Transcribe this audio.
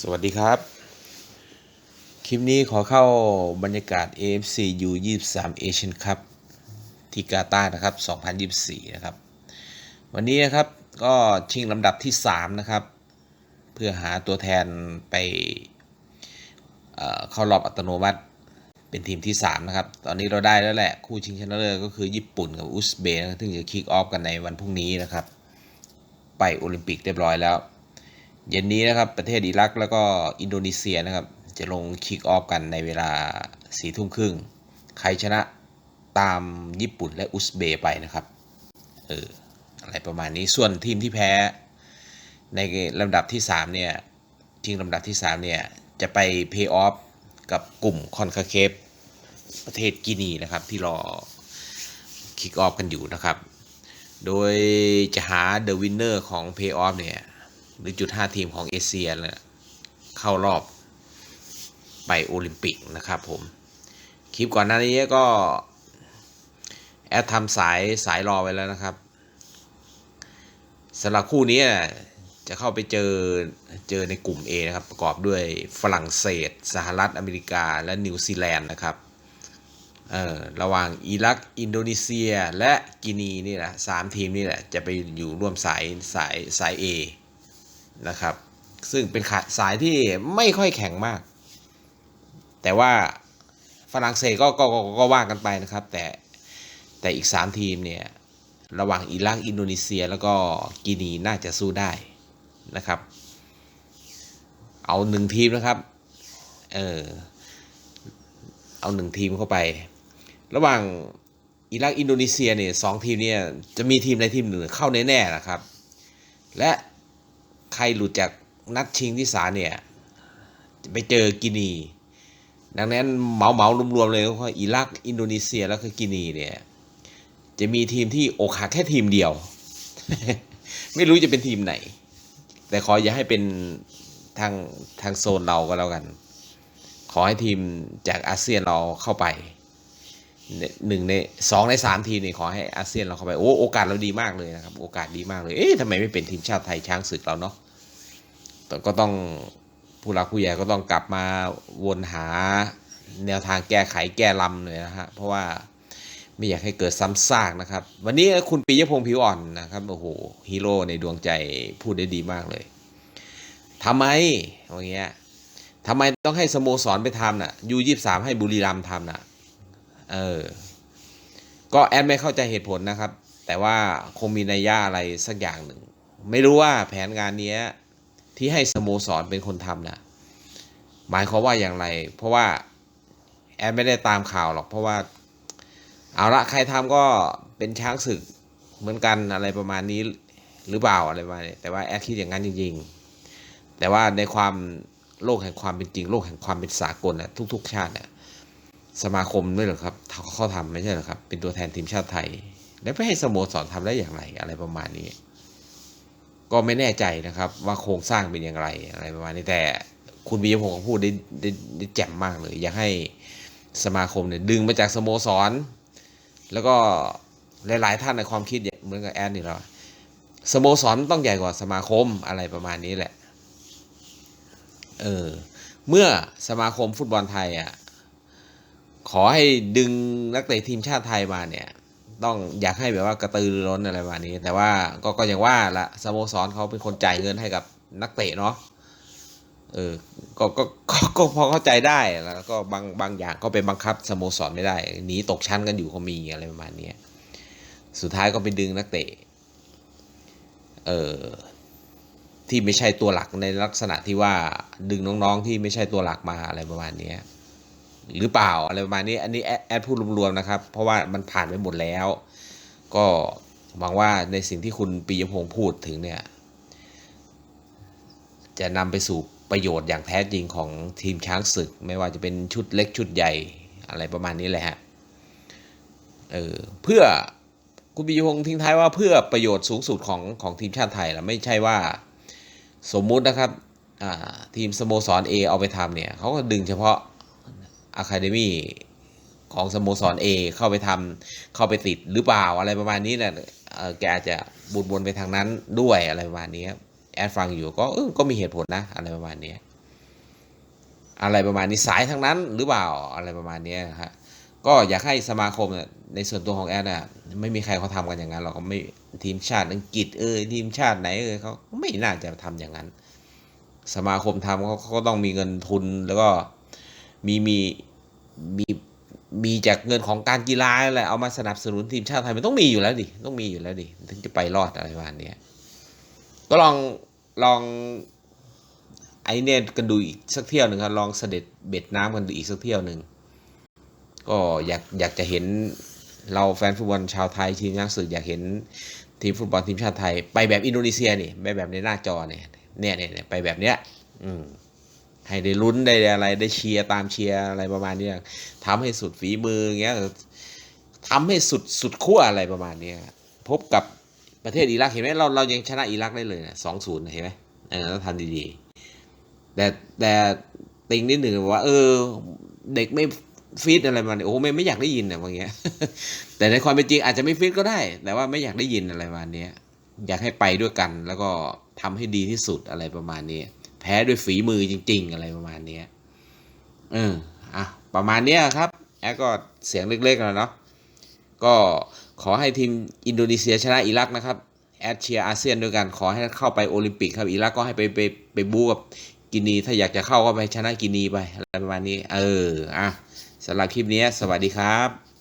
สวัสดีครับ คลิปนี้ขอเข้าบรรยากาศ AFC U23 Asian Cup ที่กาตาร์นะครับ 2024 นะครับ วันนี้นะครับก็ชิงลำดับที่ 3 นะครับ เพื่อหาตัวแทนไปเเข้ารอบอัตโนมัติเป็นทีมที่ 3 นะครับ ตอนนี้เราได้แล้วแหละ คู่ชิงชนะเลิศก็คือญี่ปุ่นกับอุซเบย์นะครับซึ่งจะคิกออฟกันในวันพรุ่งนี้นะครับ ไปโอลิมปิกเรียบร้อยแล้ว เย็นนี้นะครับประเทศอิรักแล้วก็อินโดนีเซียนะครับ จะลงคิกออฟกันในเวลาสี่ทุ่มครึ่ง ใครชนะตามญี่ปุ่นและอุซเบย์ไปนะครับเอออะไรประมาณนี้ส่วนทีมที่แพ้ ในลำดับที่3เนี่ยทีมลำดับที่3เนี่ยจะไปเพย์ออฟกับกลุ่มคอนคาเคฟประเทศกินีนะครับที่รอคิกออฟกันอยู่นะครับ โดยจะหาเดอะวินเนอร์ของเพย์ออฟเนี่ย หรือจุด 5 ทีมของเอเชียเนี่ยเข้ารอบไปโอลิมปิกนะครับผม คลิปก่อนหน้านี้ก็ แอดทำสายสายรอไว้แล้วนะครับสำหรับคู่นี้จะเข้าไปเจอเจอในกลุ่ม A นะครับ ประกอบด้วยฝรั่งเศส สหรัฐอเมริกา และนิวซีแลนด์นะครับเออระหว่างอิรัก อินโดนีเซีย และกินีนี่แหละสามทีมนี่แหละ จะไปอยู่ร่วมสายสายสาย A นะครับ ซึ่งเป็นขาสายที่ไม่ค่อยแข็งมาก แต่ว่าฝรั่งเศสก็ก็ก็ก็ว่ากันไปนะครับ แต่แต่อีก 3 ทีมเนี่ยระหว่างอิรักอินโดนีเซียแล้วก็กินีน่าจะสู้ได้นะครับ เอาหนึ่งทีมนะครับเออเอาหนึ่งทีมเข้าไป ระหว่างอิรักอินโดนีเซียเนี่ยสองทีมเนี่ยจะมีทีมใดทีมหนึ่งเข้าแน่ๆนะครับ และ ใครหลุดจากนัดชิงที่สามเนี่ยจะไปเจอกินี ดังนั้นเหมาเหมารวมๆเลยก็คืออิรักอินโดนีเซียแล้วก็กินีเนี่ยจะมีทีมที่อกหักแค่ทีมเดียว ไม่รู้จะเป็นทีมไหน แต่ขออย่าให้เป็นทางทางโซนเราก็แล้วกัน ขอให้ทีมจากอาเซียนเราเข้าไปหนึ่งในสองในสามทีมนี่ขอให้อาเซียนเราเข้าไปโอ้โอกาสเราดีมากเลยนะครับ โอกาสดีมากเลยเอ๊ะทำไมไม่เป็นทีมชาติไทยช้างศึกเราเนาะ แต่ก็ต้องผู้หลักผู้ใหญ่ก็ต้องกลับมาวนหาแนวทางแก้ไขแก้ลำเลยนะฮะเพราะว่าไม่อยากให้เกิดซ้ำซากนะครับ วันนี้คุณปิยพงศ์ผิวอ่อนนะครับโอ้โหฮีโร่ในดวงใจพูดได้ดีมากเลยทำไมอย่างเงี้ยทำไมต้องให้สโมสรไปทำน่ะยูยี่สามให้บุรีรัมย์ทำน่ะเออก็แอดไม่เข้าใจเหตุผลนะครับ แต่ว่าคงมีนัยยะอะไรสักอย่างหนึ่ง ไม่รู้ว่าแผนงานนี้ ที่ให้สโมสรเป็นคนทำนะหมายความว่าอย่างไร เพราะว่าแอดไม่ได้ตามข่าวหรอก เพราะว่า เอาละใครทำก็เป็นช้างศึกเหมือนกันอะไรประมาณนี้หรือเปล่าอะไรประมาณนี้แต่ว่าแอดคิดอย่างนั้นจริงๆ แต่ว่าในความโลกแห่งความเป็นจริง โลกแห่งความเป็นสากลนะทุก ๆ ชาติเนี่ยสมาคมด้วยหรอครับเขาทำไม่ใช่หรอครับ เป็นตัวแทนทีมชาติไทย แล้วไปให้สโมสรทำได้อย่างไรอะไรประมาณนี้ ก็ไม่แน่ใจนะครับ ว่าโครงสร้างเป็นอย่างไรอะไรประมาณนี้แต่คุณวิยพงศ์พูดได้ได้ได้แจ่มมากเลย อยากให้สมาคมเนี่ยดึงมาจากสโมสร แล้วก็หลายๆท่านในความคิดเหมือนกับแอนนี่เราสโมสรต้องใหญ่กว่าสมาคมอะไรประมาณนี้แหละเออเมื่อสมาคมฟุตบอลไทยอะขอให้ดึงนักเตะทีมชาติไทยมาเนี่ย ต้องอยากให้แบบว่ากระตือรือร้นอะไรประมาณนี้ แต่ว่าก็ก็อย่างว่าละสโมสรเขาเป็นคนจ่ายเงินให้กับนักเตะเนาะเออก็ก็ก็ก็พอเข้าใจได้แล้วก็บางบางอย่างก็ไปบังคับสโมสรไม่ได้หนีตกชั้นกันอยู่ก็มีอะไรประมาณนี้สุดท้ายก็ไปดึงนักเตะเออที่ไม่ใช่ตัวหลักในลักษณะที่ว่าดึงน้องๆที่ไม่ใช่ตัวหลักมาอะไรประมาณนี้ หรือเปล่าอะไรประมาณนี้ อันนี้แอดพูดรวมๆนะครับ เพราะว่ามันผ่านไปหมดแล้ว ก็หวังว่าในสิ่งที่คุณปียพงศ์พูดถึงเนี่ย จะนำไปสู่ประโยชน์อย่างแท้จริงของทีมช้างศึก ไม่ว่าจะเป็นชุดเล็กชุดใหญ่อะไรประมาณนี้แหละฮะเออเพื่อคุณปียพงศ์ทิ้งท้ายว่าเพื่อประโยชน์สูงสุดของของทีมชาติไทยละไม่ใช่ว่าสมมุตินะครับทีมสโมสร A เอาไปทำเนี่ยเขาก็ดึงเฉพาะ อะคาเดมี่ของสโมสร A เข้าไปทำเข้าไปติดหรือเปล่าอะไรประมาณนี้นะเออแกอาจจะบุญบนไปทางนั้นด้วยอะไรประมาณนี้แอดฟังอยู่ก็เออก็มีเหตุผลนะ อะไรประมาณนี้อะไรประมาณนี้สายทั้งนั้นหรือเปล่าอะไรประมาณนี้ยนะฮะก็อยากให้สมาคมเนี่ยในส่วนตัวของแอดน่ะไม่มีใครเขาทำกันอย่างนั้นหรอกเขาไม่ทีมชาติอังกฤษเออทีมชาติไหนเออเขาไม่น่าจะทำอย่างนั้น สมาคมทำเขาเขาก็ต้องมีเงินทุนแล้วก็ มีมีมีมีจากเงินของการกีฬาอะไรเอามาสนับสนุนทีมชาติไทยมันต้องมีอยู่แล้วดิต้องมีอยู่แล้วดิถึงจะไปรอดอะไรประมาณนี้ก็ลองลองไอเนี่ยกันดูอีกสักเที่ยวหนึ่งครับลองเสด็จเบ็ดน้ำกันดูอีกสักเที่ยวหนึ่งก็อยากอยากจะเห็นเราแฟนฟุตบอลชาวไทยทีมช้างศึกอยากเห็นทีมฟุตบอลทีมชาติไทย ไปแบบอินโดนีเซียนี่ไปแบบในหน้าจอเนี่ยเนี่ยเนี่ยไปแบบเนี้ย อืม ให้ได้ลุ้นได้อะไรได้เชียร์ตามเชียร์อะไรประมาณนี้ยทำให้สุดฝีมือเงี้ยทำให้สุดสุดขั้วอะไรประมาณนี้พบกับประเทศอิรักเห็นไหมเราเรายังชนะอิรักได้เลยนะสองศูนย์เห็นไหมเออต้องทำดีๆ แต่แต่ติงนิดหนึ่งว่า เออ เด็กไม่ฟิตอะไรมาเนี่ยโอ้ไม่ไม่อยากได้ยินอะบางอย่างแต่ในความเป็นจริงอาจจะไม่ฟิตก็ได้ แต่ว่าไม่อยากได้ยินอะไรประมาณนี้อยากให้ไปด้วยกัน แล้วก็ทำให้ดีที่สุดอะไรประมาณนี้ แพ้ด้วยฝีมือจริง ๆ อะไรประมาณนี้เอออะประมาณนี้ครับ แอดก็เสียงเล็กๆแล้วเนาะก็ขอให้ทีมอินโดนีเซียชนะอิรักนะครับ แอดเชียร์อาเซียนด้วยกันขอให้เข้าไปโอลิมปิกครับอิรักก็ให้ไปไปไปบู๊กับกินีถ้าอยากจะเข้าก็ไปชนะกินีไปอะไรประมาณนี้ เอออะสำหรับคลิปนี้สวัสดีครับ